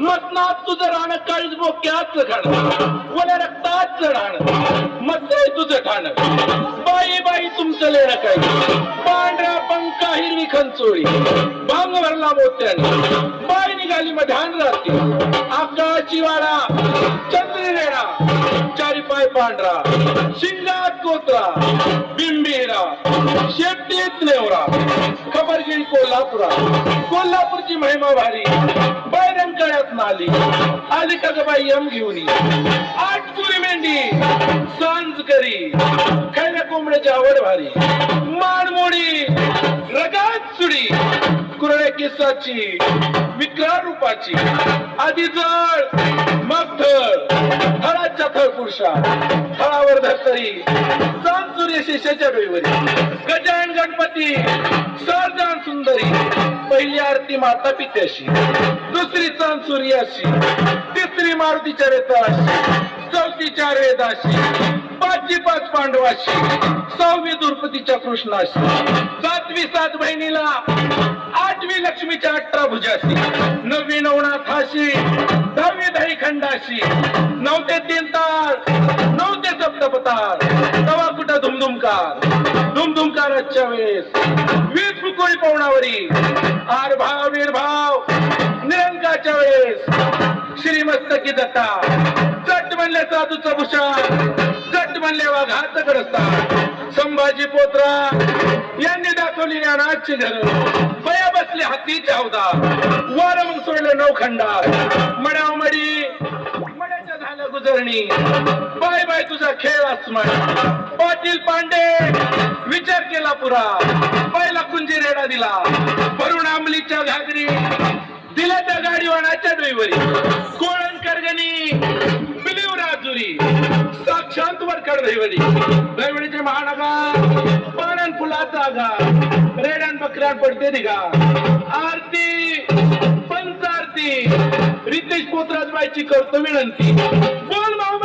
मसनात तुझं राहणं काळीच बोक्याच घाण वल्या रक्तात राहण मस्त तुझं ठाणं. बाई बाई तुमचं लेणं काय पांढरा पंका हिरवी खंचोळी. भांग भरला मोत्याने. बाई निघाली मग ध्यान राहते आकाशी वाडा. चंद्री पाय शिंगात कोत्रा बिंबेरा शेपटीत नेवरा खबरगिरी कोल्हापुरा कोल्हापूरची महिमा भारी बैरंग कळ्यात नाली आली का बाई यम घेऊन ये. मेंढी सांज करी खायला कोंबड्याची आवड भारी मानमोडी केसाची विक्रार रूपाची आधी जळ मग थळ थळाच्या थळ पुरुषा थळावर धरतरी चांचुरी शेषाच्या डोईवरी गजानन गणपती सरजान सुंदरी पहिली आरती माता पित्याशी दुसरी चांद सूर्याशी तिसरी मारुतीच्या रेताशी चार वेदाशी पाचवी पाच पांडवाशी सहावी द्रुपदीच्या कृष्णाशी सातवी सात बहिणीला आठवी लक्ष्मीच्या अठरा भुजाशी नववी नवनाथाशी दहावी दही खंडाशी नऊ ते तीन तार नऊ ते सप्तपतार तवा कुठं धुमधुमकार धुमधुमकाराच्या वेळेस वीस फुकोळी पवनावरी आरभाव निर्भाव वीरभाव निरंकाच्या वेळेस श्रीमस्तकी दत्ता चट म्हणले साधूचा भूषण. चट म्हणले वाघात रस्ता संभाजी पोत्रा यांनी दाखवली ज्ञानाची घर बया बसले हातीच्या चावदा वर मग सोडले नौखंडा मड्याव मडी मड्याच्या झालं गुजरणी. बाय बाय तुझा खेळ आसमान पाटील पांडे विचार केला पुरा. पहिला कुंजी रेडा दिला. भरून आंबलीच्या घागरी दिल्या त्या गाडीवानाच्या डोईवरी वरकड दैवरी दैवडीचे महानगा पाण्यान फुलाचा आघात रेड्यान बकऱ्यान पडते निघा. आरती पंच आरती रितेश पोतराजबाईची करतो विनंती. बोल भाऊ